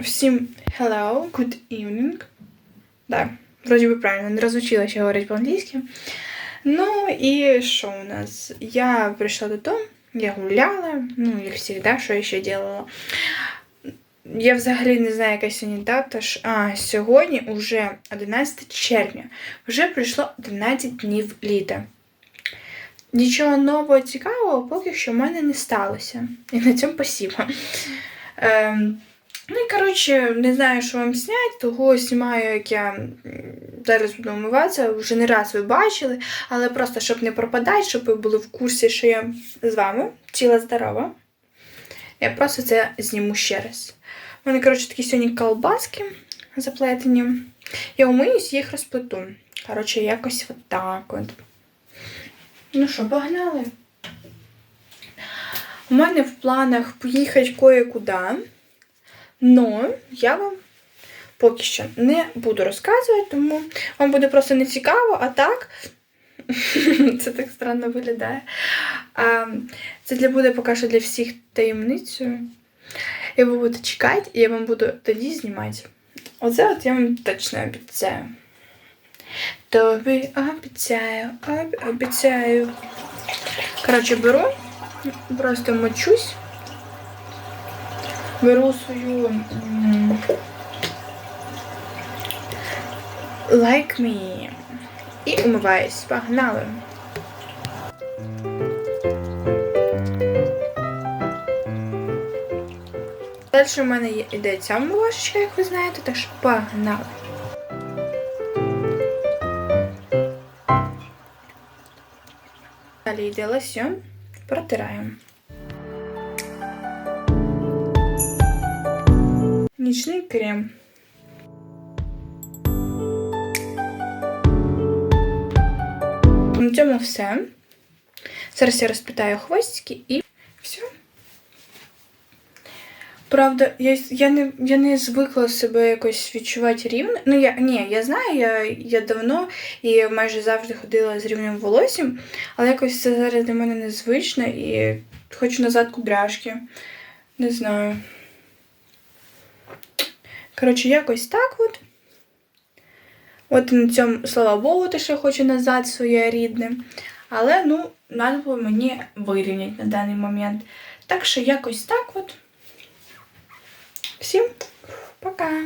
Всім hello, good evening. Так, вроді би правильно, не розучила ще говорити по-англійськи. Ну і що у нас? Я прийшла додому, я гуляла, ну, як завжди, що я ще робила. Я взагалі не знаю, яка сьогодні дата. А, сьогодні вже 11 червня. Вже пройшло 11 днів літа. Нічого нового цікавого поки що в мене не сталося. І на цьому спасибо. Ем, ну і коротше, не знаю, що вам зняти, того знімаю, як я зараз буду вмиватися. Вже не раз ви бачили, але просто щоб не пропадати, щоб ви були в курсі, що я з вами ціла здорова. Я просто це зніму ще раз. У мене, коротше, такі сьогодні колбаски заплетені. Я умиюсь, їх розплету. Коротше, якось отак от. Ну що, погнали? У мене в планах поїхати кое-куди. Но я вам поки що не буду розказувати, тому вам буде просто не цікаво, а так. Це так странно виглядає. А, це для буде поки що для всіх таємницею. І ви будете чекати, і я вам буду тоді знімати. Оце от я вам точно обіцяю. Тобі обіцяю, об- обіцяю. Коротше, беру, просто мочусь. Беру свою Like Me і умиваюсь. Погнали. Далі в мене є іде ця милашечка, як ви знаєте, тож погнали. Далі йде лосьон, протираємо. Нічний крем. На цьому все. Зараз я розпитаю хвостики і все. Правда, я, я, не, я не звикла себе якось відчувати рівно. Ну, я, ні, я знаю, я, я давно і майже завжди ходила з рівнем волоссям, але якось це зараз для мене незвично і хочу назад кудряшки. Не знаю. Коротше, якось так от. От на цьому, слава Богу, те, що я хочу назад своє рідне. Але, ну, треба було мені вирівняти на даний момент. Так що якось так от. Всім пока!